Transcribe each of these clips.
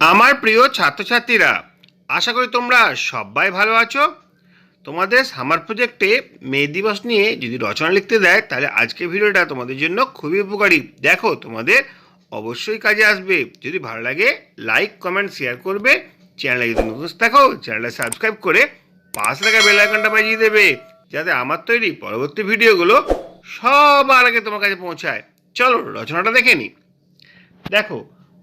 আমার প্রিয় ছাত্রছাত্রীরা, আশা করি তোমরা সবাই ভালো আছো। তোমাদের সামার প্রজেক্টে মে দিবস নিয়ে যদি রচনা লিখতে দেয়, তাহলে আজকের ভিডিওটা তোমাদের জন্য খুবই উপকারী। দেখো, তোমাদের অবশ্যই কাজে আসবে। যদি ভালো লাগে লাইক কমেন্ট শেয়ার করবে। চ্যানেলে যদি নতুন দেখো চ্যানেলটা সাবস্ক্রাইব করে পাশে থাকা বেল আইকনটা বাজিয়ে দেবে, যাতে আমার তৈরি পরবর্তী ভিডিওগুলো সবার আগে তোমার কাছে পৌঁছায়। চলো, রচনাটা দেখে নিই দেখো,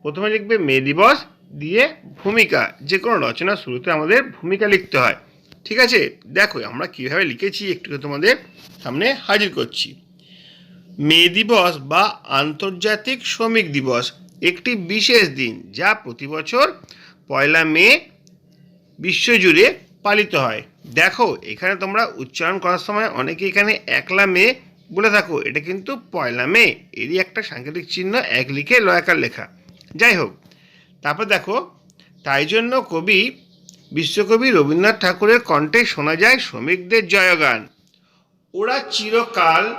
প্রথমে লিখবে মে দিবস। দিয়ে ভূমিকা যে কোনো রচনা শুরুতে আমাদের ভূমিকা লিখতে হয়। ঠিক আছে? দেখো, আমরা কীভাবে লিখেছি একটু তোমাদের সামনে হাজির করছি। মে দিবস বা আন্তর্জাতিক শ্রমিক দিবস, একটি বিশেষ দিন যা প্রতি বছর পয়লা মে বিশ্বজুড়ে পালিত হয়। দেখো, এখানে তোমরা উচ্চারণ করার সময় অনেকে এখানে একলা মে বলে থাকো, এটা কিন্তু পয়লা মে। এরই একটা সাংকেতিক চিহ্ন, এক লিখে লয়াকার লেখা। যাই হোক তারপর দেখো, তাই জন্য কবি, বিশ্বকবি রবীন্দ্রনাথ ঠাকুরের কণ্ঠে শোনা যায় শ্রমিকদের জয়গান। ওরা চিরকাল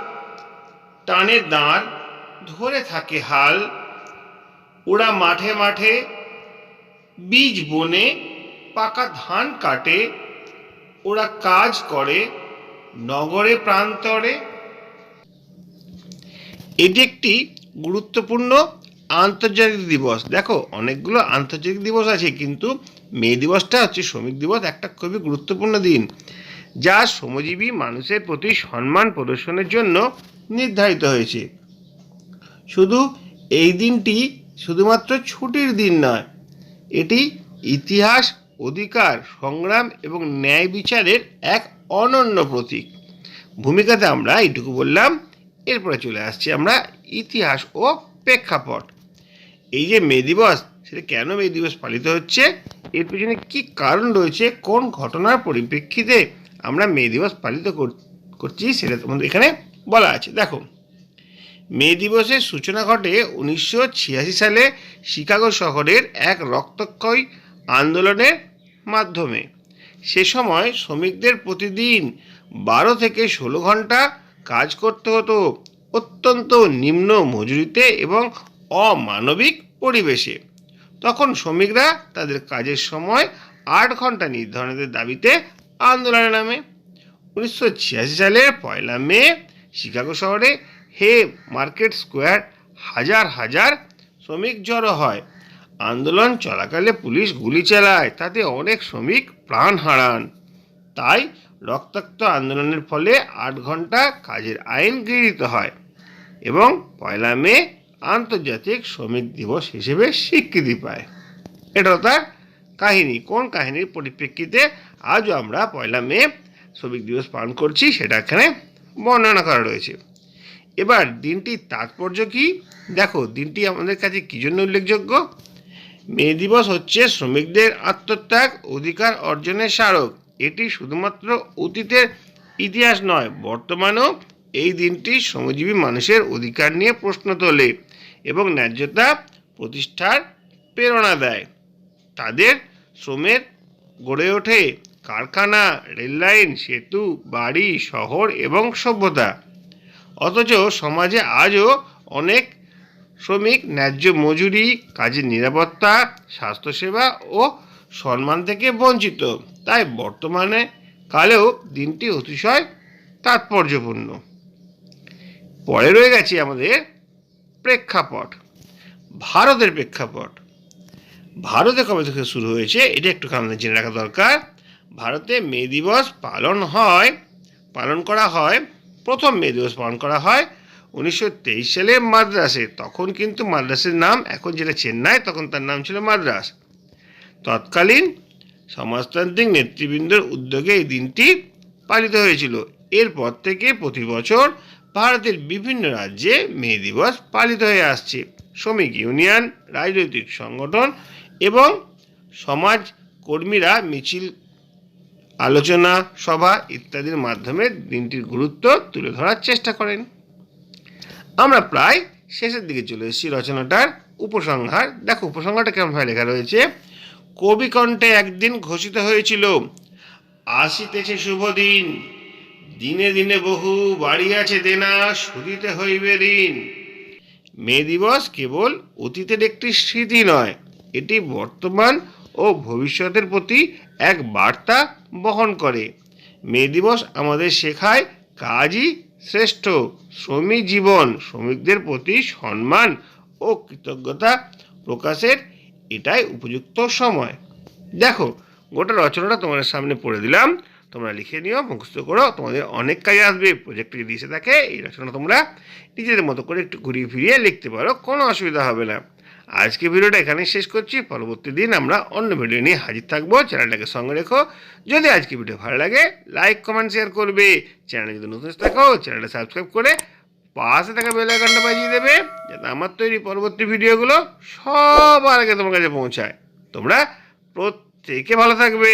টানে দাঁড়, ধরে থাকে হাল। ওরা মাঠে মাঠে বীজ বনে পাকা ধান কাটে। ওরা কাজ করে নগরে প্রান্তরে। এটি একটি গুরুত্বপূর্ণ আন্তর্জাতিক দিবস। দেখো, অনেকগুলো আন্তর্জাতিক দিবস আছে, কিন্তু মে দিবসটা হচ্ছে শ্রমিক দিবস, একটা খুবই গুরুত্বপূর্ণ দিন, যা শ্রমজীবী মানুষের প্রতি সম্মান প্রদর্শনের জন্য নির্ধারিত হয়েছে। শুধু এই দিনটি শুধুমাত্র ছুটির দিন নয়, এটি ইতিহাস, অধিকার, সংগ্রাম এবং ন্যায় বিচারের এক অনন্য প্রতীক। ভূমিকাতে আমরা এইটুকু বললাম, এরপরে চলে আসছি আমরা ইতিহাস ও প্রেক্ষাপট। এই যে মে দিবস, সেটা কেন মে দিবস পালিত হচ্ছে? এর পিছনে কি কারণ রয়েছে? কোন ঘটনার পরিপ্রেক্ষিতে আমরা মে দিবস পালিত কর- করছি সেটা তোমাদের এখানে বলা আছে। দেখো, মে দিবসের সূচনা ঘটে উনিশশো ছিয়াশি সালে শিকাগো শহরের এক রক্তক্ষয়ী আন্দোলনের মাধ্যমে। সে সময় শ্রমিকদের প্রতিদিন বারো থেকে ষোলো ঘণ্টা কাজ করতে হতো। অত্যন্ত নিম্ন মজুরিতে এবং অমানবিক পরিবেশে। তখন শ্রমিকরা তাদের কাজের সময় আট ঘণ্টা নির্ধারণের দাবিতে আন্দোলনে নামে। উনিশশো ছিয়াশি সালের পয়লা মে, শিকাগো শহরে হে মার্কেট স্কোয়ার হাজার হাজার শ্রমিক জড়ো হয়। আন্দোলন চলাকালে পুলিশ গুলি চালায়, তাতে অনেক শ্রমিক প্রাণ হারান। তাই রক্তাক্ত আন্দোলনের ফলে আট ঘণ্টা কাজের আইন গৃহীত হয় এবং পয়লা মে আন্তর্জাতিক শ্রমিক দিবস হিসেবে স্বীকৃতি পায়। এটা তার কাহিনী। কোন কাহিনীর পরিপ্রেক্ষিতে আজও আমরা পয়লা মে শ্রমিক দিবস পালন করছি সেটা এখানে বর্ণনা করা রয়েছে। এবার দিনটির তাৎপর্য কি? দেখো, দিনটি আমাদের কাছে কী জন্য উল্লেখযোগ্য? মে দিবস হচ্ছে শ্রমিকদের আত্মত্যাগ, অধিকার অর্জনের স্মারক। এটি শুধুমাত্র অতীতের ইতিহাস নয়, বর্তমানেও এই দিনটি শ্রমজীবী মানুষের অধিকার নিয়ে প্রশ্ন তোলে। এবং ন্যায্যতা প্রতিষ্ঠার প্রেরণা দেয়। তাদের শ্রমের গড়ে ওঠে কারখানা, রেললাইন, সেতু, বাড়ি, শহর এবং সভ্যতা। অথচ সমাজে আজও অনেক শ্রমিক ন্যায্য মজুরি, কাজের নিরাপত্তা, স্বাস্থ্যসেবা ও সম্মান থেকে বঞ্চিত। তাই বর্তমানে কালেও দিনটি অতিশয় তাৎপর্যপূর্ণ। পরে রয়ে গেছে আমাদের প্রেক্ষাপট, ভারতের প্রেক্ষাপট। ভারতে কবে থেকে শুরু হয়েছে, এটা একটু আমাদের জেনে রাখা দরকার। ভারতে মে দিবস পালন হয়, পালন করা হয়, প্রথম মে দিবস পালন করা হয় উনিশশো তেইশ সালে মাদ্রাসে। তখন কিন্তু মাদ্রাসের নাম, এখন যেটা চেন্নাই, তখন তার নাম ছিল মাদ্রাস। তৎকালীন সমাজতান্ত্রিক নেতৃবৃন্দর উদ্যোগে এই দিনটি পালিত হয়েছিল। এরপর থেকে প্রতি বছর ভারতের বিভিন্ন রাজ্যে মে দিবস পালিত হয়ে আসছে। শ্রমিক ইউনিয়ন, রাজনৈতিক সংগঠন এবং সমাজ কর্মীরা মিছিল, আলোচনা সভা ইত্যাদির মাধ্যমে দিনটির গুরুত্ব তুলে ধরার চেষ্টা করেন। আমরা প্রায় শেষের দিকে চলে এসেছি রচনাটার উপসংহার। দেখো, উপসংহারটা কেমনভাবে লেখা রয়েছে? কবিকণ্ঠে একদিন ঘোষিত হয়েছিল, আসিতেছে শুভ দিন। দিনে দিনে বহু বাড়ি আছে দেনা, শুধিতে হইবে ঋণ। মে দিবস কেবল অতীতের একটি স্মৃতি নয়, এটি বর্তমান ও ভবিষ্যতের প্রতি এক বার্তা বহন করে। মে দিবস আমাদের শেখায় কাজই শ্রেষ্ঠ শ্রমিক জীবন, শ্রমিকদের প্রতি সম্মান ও কৃতজ্ঞতা প্রকাশের এটাই উপযুক্ত সময়। দেখো, গোটা রচনাটা তোমাদের সামনে পড়ে দিলাম। তোমরা লিখে নিও, মুখস্থ করো, তোমাদের অনেক কাজে আসবে। প্রজেক্টে এসে থাকে এই রচনা তোমরা নিজেদের মতো করে একটু ঘুরিয়ে ফিরিয়ে লিখতে পারো, কোনো অসুবিধা হবে না। আজকে ভিডিওটা এখানেই শেষ করছি, পরবর্তী দিন আমরা অন্য ভিডিও নিয়ে হাজির থাকব। চ্যানেলটাকে সঙ্গে রেখো, যদি আজকে ভিডিও ভালো লাগে লাইক কমেন্ট শেয়ার করবে। চ্যানেলে যদি নতুন থাকো, চ্যানেলটা সাবস্ক্রাইব করে পাশে থাকা বেল আইকনটা বাজিয়ে দেবে, যাতে আমার তৈরি পরবর্তী ভিডিওগুলো সবার আগে তোমার কাছে পৌঁছায়। তোমরা প্রত্যেকে ভালো থাকবে।